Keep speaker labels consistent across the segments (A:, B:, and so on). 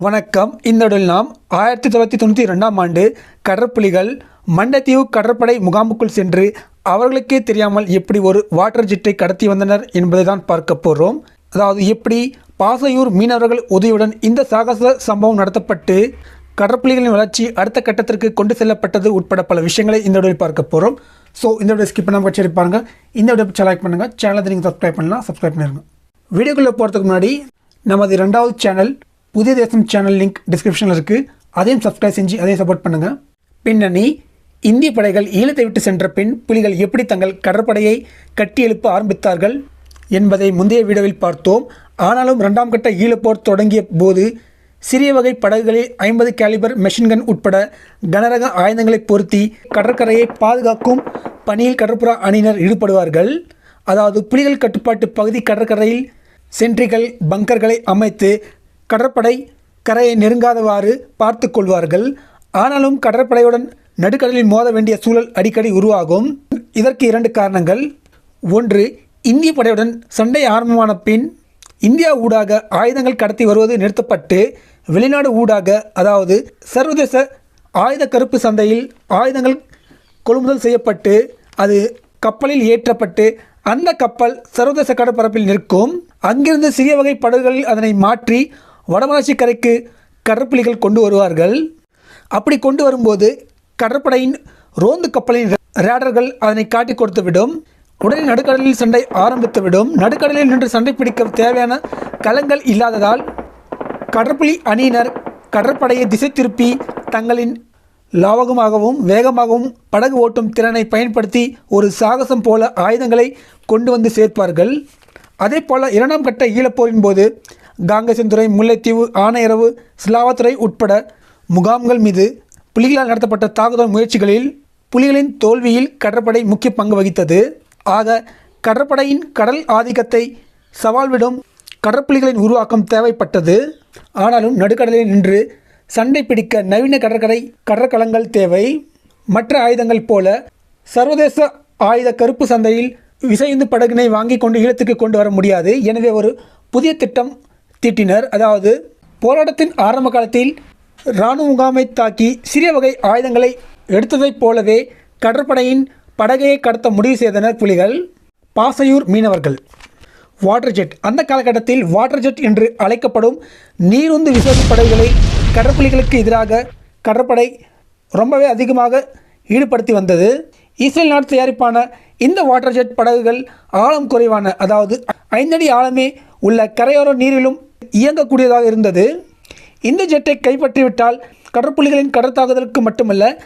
A: வணக்கம். இந்த நாம் ஆயிரத்தி தொள்ளாயிரத்தி தொண்ணூற்றி ரெண்டாம் ஆண்டு கடற்புலிகள் மண்டத்தீவு கடற்படை முகாமுக்குள் சென்று அவர்களுக்கே தெரியாமல் எப்படி ஒரு வாட்டர் ஜெட்டை கடத்தி வந்தனர் என்பதை தான் பார்க்க போகிறோம் அதாவது எப்படி பாசையூர் மீனவர்கள் உதவியுடன் இந்த சாகச சம்பவம் நடத்தப்பட்டு கடற்புலிகளின் வளர்ச்சி அடுத்த கட்டத்திற்கு கொண்டு செல்லப்பட்டது உட்பட பல விஷயங்களை இந்த விடையில் பார்க்க போகிறோம் ஸோ இந்த விட ஸ்கிப் பண்ணாமல் கட்சி பாருங்க. இந்த விட லைக் பண்ணுங்கள் சேனலை நீங்கள் சப்ஸ்கிரைப் பண்ணலாம். சப்ஸ்கிரைப் பண்ணிடுங்க. வீடியோக்குள்ளே போகிறதுக்கு முன்னாடி நமது ரெண்டாவது சேனல் புதிய தேசம் சேனல் லிங்க் டிஸ்கிரிப்ஷனில் இருக்குது அதையும் சப்ஸ்கிரைப் செஞ்சு அதையும் சப்போர்ட் பண்ணுங்கள் பின்னணி இந்திய படைகள் ஈழத்தை விட்டு சென்ற பின் புலிகள் எப்படி தங்கள் கடற்படையை கட்டி எழுப்ப ஆரம்பித்தார்கள் என்பதை முந்தைய வீடியோவில் பார்த்தோம். ஆனாலும் இரண்டாம் கட்ட ஈழப்போர் தொடங்கிய போது சிறிய வகை படகுகளில் ஐம்பது கேலிபர் மெஷின்கன் உட்பட கனரக ஆயுதங்களை பொருத்தி கடற்கரையை பாதுகாக்கும் பணியில் கடற்புற அணியினர் ஈடுபடுவார்கள். அதாவது புலிகள் கட்டுப்பாட்டு பகுதி கடற்கரையில் சென்ட்ரிகள் பங்கர்களை அமைத்து கடற்படை கரையை நெருங்காதவாறு பார்த்து கொள்வார்கள். ஆனாலும் கடற்படையுடன் நடுக்கடலில் மோத வேண்டிய சூழல் அடிக்கடி உருவாகும். இதற்கு இரண்டு காரணங்கள். ஒன்று இந்திய படையுடன் சண்டை ஆரம்பமான பின் இந்தியா ஊடாக ஆயுதங்கள் கடத்தி வருவது நிறுத்தப்பட்டு வெளிநாடு ஊடாக அதாவது சர்வதேச ஆயுத கருப்பு சந்தையில் ஆயுதங்கள் கொள்முதல் செய்யப்பட்டு அது கப்பலில் ஏற்றப்பட்டு அந்த கப்பல் சர்வதேச கடற்பரப்பில் நிற்கும். அங்கிருந்து சிறிய வகை படகுகளில் அதனை மாற்றி வடமராட்சி கரைக்கு கடற்புலிகள் கொண்டு வருவார்கள். அப்படி கொண்டு வரும்போது கடற்படையின் ரோந்து கப்பலின் ரேடர்கள் அதனை காட்டி கொடுத்துவிடும் உடனே நடுக்கடலில் சண்டை ஆரம்பித்துவிடும் நடுக்கடலில் நின்று சண்டை பிடிக்க தேவையான களங்கள் இல்லாததால் கடற்புலி அணியினர் கடற்படையை திசை திருப்பி தங்களின் லாவகமாகவும் வேகமாகவும் படகு ஓட்டும் திறனை பயன்படுத்தி ஒரு சாகசம் போல ஆயுதங்களை கொண்டு வந்து சேர்ப்பார்கள். அதே போல இரண்டாம் கட்ட ஈழப்போரின் போது காங்கேசன்துறை முல்லைத்தீவு ஆனையரவு சிலாவத்துறை உட்பட முகாம்கள் மீது புலிகளால் நடத்தப்பட்ட தாக்குதல் முயற்சிகளில் புலிகளின் தோல்வியில் கடற்படை முக்கிய பங்கு வகித்தது. ஆக கடற்படையின் கடல் ஆதிக்கத்தை சவால் விடும் கடற்புலிகளின் உருவாக்கம் தேவைப்பட்டது. ஆனாலும் நடுக்கடலில் நின்று சண்டை பிடிக்க நவீன கடற்கரை கடற்கலங்கள் தேவை. மற்ற ஆயுதங்கள் போல சர்வதேச ஆயுத கருப்பு சந்தையில் விசைந்து படகினை வாங்கி கொண்டு ஈழத்துக்கு கொண்டு வர முடியாது. எனவே ஒரு புதிய திட்டம் திட்டினர். அதாவது போராட்டத்தின் ஆரம்ப காலத்தில் இராணுவ முகாமை தாக்கி சிறிய வகை ஆயுதங்களை எடுத்ததைப் போலவே கடற்படையின் படகையை கடத்த முடிவு செய்தனர் புலிகள். பாசையூர் மீனவர்கள். வாட்டர் ஜெட் அந்த காலகட்டத்தில் வாட்டர் ஜெட் என்று அழைக்கப்படும் நீருந்து விசேஷ படகுகளை கடற்புலிகளுக்கு எதிராக கடற்படை ரொம்பவே அதிகமாக ஈடுபடுத்தி வந்தது. இஸ்ரேல் நாட்டு தயாரிப்பான இந்த வாட்டர் ஜெட் படகுகள் ஆழம் குறைவான அதாவது ஐந்தடி ஆழமே உள்ள கரையோர நீரிலும் இயங்கக்கூடியதாக இருந்தது. இந்த ஜெட்டை கைப்பற்றிவிட்டால் கடற்புலிகளின் கடற்தாக்குதலுக்கு மட்டுமல்ல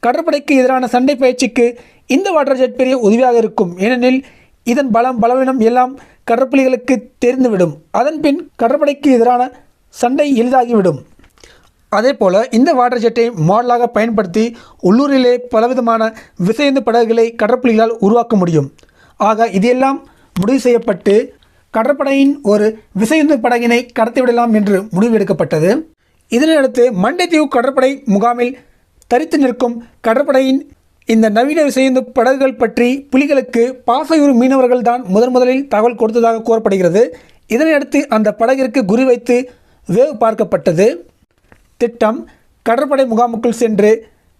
A: கடற்படைக்கு எதிரான சண்டை பயிற்சிக்கு இந்த வாட்டர் ஜெட் பெரிய உதவியாக இருக்கும். ஏனெனில் இதன் பலம் பலவீனம் எல்லாம் கடற்புலிகளுக்கு தெரிந்துவிடும். அதன் பின் கடற்படைக்கு எதிரான சண்டை எளிதாகிவிடும். அதே போல் இந்த வாட்டர் ஜெட்டை மாடலாக பயன்படுத்தி உள்ளூரிலே பலவிதமான விசைந்து படகுகளை கடற்புலிகளால் உருவாக்க முடியும். ஆக இதெல்லாம் முடிவு செய்யப்பட்டு கடற்படையின் ஒரு விசைந்து படகினை கடத்திவிடலாம் என்று முடிவெடுக்கப்பட்டது. இதனையடுத்து மண்டைத்தீவு கடற்படை முகாமில் தரித்து நிற்கும் கடற்படையின் இந்த நவீன விசைந்து படகுகள் பற்றி புலிகளுக்கு பாசையூர் மீனவர்கள் தான் முதன் முதலில் தகவல் கொடுத்ததாக கூறப்படுகிறது. இதனையடுத்து அந்த படகிற்கு குறிவைத்து வேவு பார்க்கப்பட்டது. திட்டம் கடற்படை முகாமுக்குள் சென்று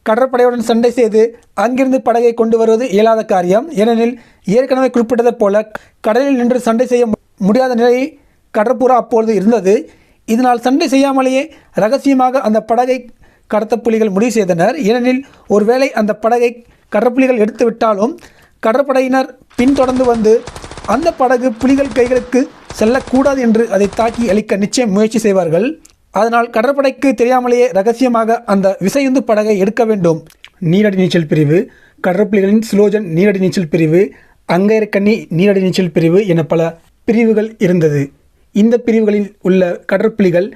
A: கடற்படையுடன் சண்டை செய்து அங்கிருந்து படகை கொண்டு வருவது இயலாத காரியம். ஏனெனில் ஏற்கனவே குறிப்பிட்டதைப் போல கடலில் நின்று சண்டை செய்ய முடியாத நிலை கடற்புறா அப்பொழுது இருந்தது. இதனால் சண்டை செய்யாமலேயே ரகசியமாக அந்த படகை கடத்த புலிகள் முடிவு செய்தனர். ஏனெனில் ஒருவேளை அந்த படகை கடற்புலிகள் எடுத்துவிட்டாலும் கடற்படையினர் பின்தொடர்ந்து வந்து அந்த படகு புலிகள் கைகளுக்கு செல்லக்கூடாது என்று அதை தாக்கி அளிக்க நிச்சயம் முயற்சி செய்வார்கள். அதனால் கடற்படைக்கு தெரியாமலேயே ரகசியமாக அந்த விசையுந்து படகை எடுக்க வேண்டும். நீரடி நீச்சல் பிரிவு கடற்புலிகளின் ஸ்லோஜன் நீரடி நீச்சல் பிரிவு அங்கையரக்கண்ணி நீரடி நீச்சல் பிரிவு என பல பிரிவுகள் இருந்தது. இந்த பிரிவுகளில் உள்ள கடற்புலிகள்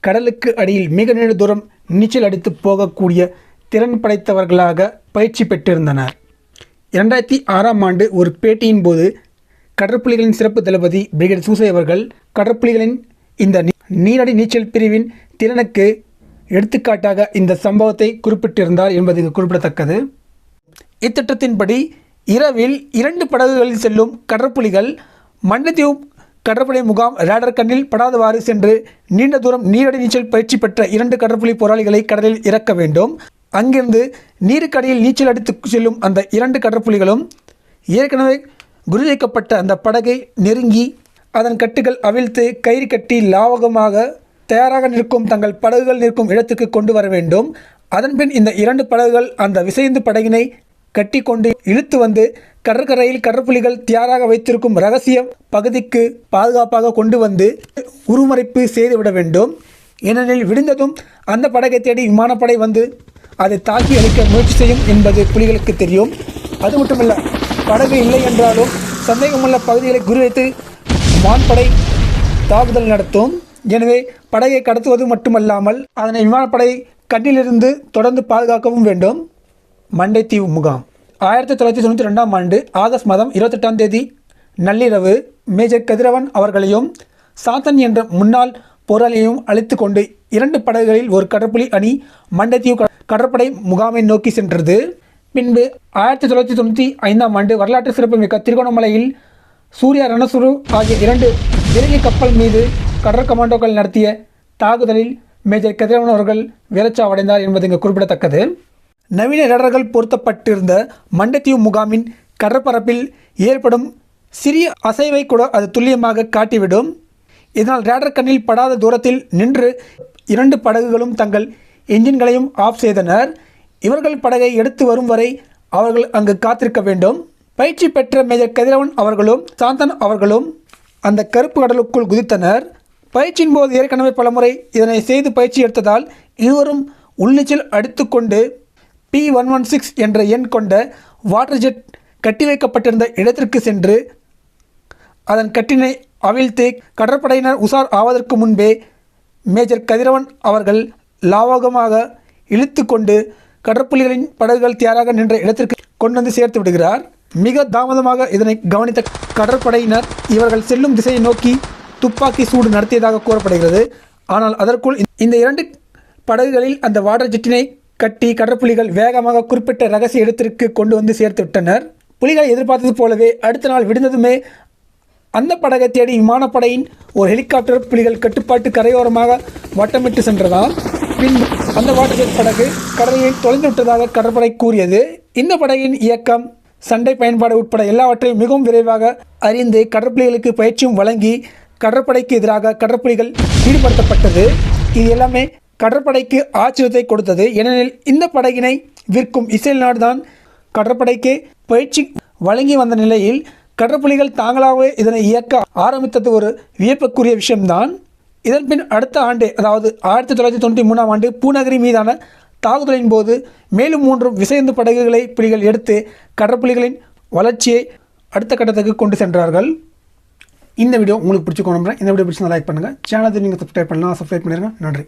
A: கடலுக்கு அடியில் மிக நீண்ட தூரம் நீச்சல் அடித்து போகக்கூடிய திறன் படைத்தவர்களாக பயிற்சி பெற்றிருந்தனர். இரண்டாயிரத்தி ஆறாம் ஆண்டு ஒரு பேட்டியின் போது கடற்புலிகளின் சிறப்பு தளபதி பிரிகேட் சூசை அவர்கள் கடற்புலிகளின் இந்த நீரடி நீச்சல் பிரிவின் திறனுக்கு எடுத்துக்காட்டாக இந்த சம்பவத்தை குறிப்பிட்டிருந்தார் என்பது இங்கு குறிப்பிடத்தக்கது. இத்திட்டத்தின்படி இரவில் இரண்டு படகுகளில் செல்லும் கடற்புலிகள் மண்ணத்தீவு கடற்படை முகாம் ரேடர் கண்ணில் படாதவாறு சென்று நீண்ட தூரம் நீரடி நீச்சல் பயிற்சி பெற்ற இரண்டு கடற்படை போராளிகளை கடலில் இறக்க வேண்டும். அங்கிருந்து நீருக்கடியில் நீச்சல் அடித்து செல்லும் அந்த இரண்டு கடற்புலிகளும் ஏற்கனவே குருதைக்கப்பட்ட அந்த படகை நெருங்கி அதன் கட்டுகள் அவிழ்த்து கயிறு கட்டி லாவகமாக தயாராக நிற்கும் தங்கள் படகுகள் நிற்கும் இடத்துக்கு கொண்டு வர வேண்டும். அதன்பின் இந்த இரண்டு படகுகள் அந்த விசைந்து படகினை கட்டி கொண்டு இழுத்து வந்து கடற்கரையில் கடற்புலிகள் தயாராக வைத்திருக்கும் ரகசிய பகுதிக்கு பாதுகாப்பாக கொண்டு வந்து உருமறைப்பு செய்துவிட வேண்டும். ஏனெனில் விடிந்ததும் அந்த படகை தேடி விமானப்படை வந்து அதை தாக்கி அழிக்க முயற்சி செய்யும் என்பது புலிகளுக்கு தெரியும். அது மட்டுமல்ல படகு இல்லை என்றாலும் சந்தேகமுள்ள பகுதிகளை குறிவைத்து வான்படை தாக்குதல் நடத்தும். எனவே படகை கடத்துவது மட்டுமல்லாமல் அதனை விமானப்படை கண்ணிலிருந்து தொடர்ந்து பாதுகாக்கவும் வேண்டும். மண்டைத்தீவு முகாம். ஆயிரத்தி தொள்ளாயிரத்தி தொண்ணூற்றி ரெண்டாம் ஆண்டு ஆகஸ்ட் மாதம் இருபத்தெட்டாம் தேதி நள்ளிரவு மேஜர் கதிரவன் அவர்களையும் சாத்தன் என்ற முன்னாள் போராளியையும் அழைத்து கொண்டு இரண்டு படகுகளில் ஒரு கடற்புலி அணி மண்டைத்தீவு கடற்படை முகாமை நோக்கி சென்றது. பின்பு ஆயிரத்தி தொள்ளாயிரத்தி தொண்ணூற்றி ஐந்தாம் ஆண்டு வரலாற்று சிறப்புமிக்க திருகோணமலையில் சூர்யா ரணசுரு ஆகிய இரண்டு விலங்கி கப்பல் மீது கடற் கமாண்டோக்கள் நடத்திய தாக்குதலில் மேஜர் கதிரவன் அவர்கள் வீரச்சாவடைந்தார் என்பது இங்கு குறிப்பிடத்தக்கது. நவீன ரேடர்கள் பொருத்தப்பட்டிருந்த மண்டத்தீவு முகாமின் கடற்பரப்பில் ஏற்படும் சிறிய அசைவை கூட அது துல்லியமாக காட்டிவிடும். இதனால் ரேடர் கண்ணில் படாத தூரத்தில் நின்று இரண்டு படகுகளும் தங்கள் என்ஜின்களையும் ஆஃப் செய்தனர். இவர்கள் படகை எடுத்து வரும் வரை அவர்கள் அங்கு காத்திருக்க வேண்டும். பயிற்சி பெற்ற மேஜர் கதிரவன் அவர்களும் சாந்தன் அவர்களும் அந்த கருப்பு கடலுக்குள் குதித்தனர். பயிற்சியின் போது ஏற்கனவே பலமுறை இதனை செய்து பயிற்சி எடுத்ததால் இருவரும் உள்நீச்சல் அடித்துக்கொண்டு பி ஒன் ஒன் சிக்ஸ் என்ற எண் கொண்ட வாட்டர் ஜெட் கட்டி வைக்கப்பட்டிருந்த இடத்திற்கு சென்று அதன் கட்டினை அவிழ்த்து கடற்படையினர் உசார் ஆவதற்கு முன்பே மேஜர் கதிரவன் அவர்கள் லாவகமாக இழுத்து கொண்டு கடற்புலிகளின் படகுகள் தயாராக நின்ற இடத்திற்கு கொண்டு வந்து சேர்த்து விடுகிறார். மிக தாமதமாக இதனை கவனித்த கடற்படையினர் இவர்கள் செல்லும் திசையை நோக்கி துப்பாக்கி சூடு நடத்தியதாக கூறப்படுகிறது. ஆனால் அதற்குள் இந்த இரண்டு படகுகளில் அந்த வாட்டர் ஜெட்டினை கட்டி கடற்புலிகள் வேகமாக குறிப்பிட்ட ரகசிய இடத்திற்கு கொண்டு வந்து சேர்த்து விட்டனர். புலிகள் எதிர்பார்த்தது போலவே அடுத்த நாள் விடுந்ததுமே அந்த படகை தேடி விமானப்படையின் ஒரு ஹெலிகாப்டர் புலிகள் கட்டுப்பாட்டு கரையோரமாக வட்டமிட்டு சென்றதால் பின் அந்த வாட்டர் படகு கடலில் தொலைந்து விட்டதாக கடற்படை கூறியது. இந்த படகின் இயக்கம் சண்டை பயன்பாடு உட்பட எல்லாவற்றையும் மிகவும் விரைவாக அறிந்து கடற்புலிகளுக்கு பயிற்சியும் வழங்கி கடற்படைக்கு எதிராக கடற்புலிகள் ஈடுபடுத்தப்பட்டது. இது எல்லாமே கடற்படைக்கு ஆச்சரியத்தை கொடுத்தது. ஏனெனில் இந்த படகினை விற்கும் இஸ்ரேல் நாடுதான் கடற்படைக்கு பயிற்சி வழங்கி வந்த நிலையில் கடற்புலிகள் தாங்களாகவே இதனை இயக்க ஆரம்பித்தது ஒரு வியப்புக்குரிய விஷயம்தான். இதன் பின் அடுத்த ஆண்டு அதாவது ஆயிரத்தி தொள்ளாயிரத்தி தொண்ணூற்றி மூணாம் ஆண்டு பூநகரி மீதான தாக்குதலின் போது மேலும் மூன்றும் விசைந்து படகுகளை புலிகள் எடுத்து கடற்புலிகளின் வளர்ச்சியை அடுத்த கட்டத்துக்கு கொண்டு சென்றார்கள். இந்த வீடியோ உங்களுக்கு பிடிச்சிக்கணும் இந்த வீடியோ பிடிச்சி லைக் பண்ணுங்கள் சேனலை நீங்கள் சப்ஸ்கிரைப் பண்ணலாம். சப்ஸ்கிரைப் பண்ணிடுங்க நன்றி.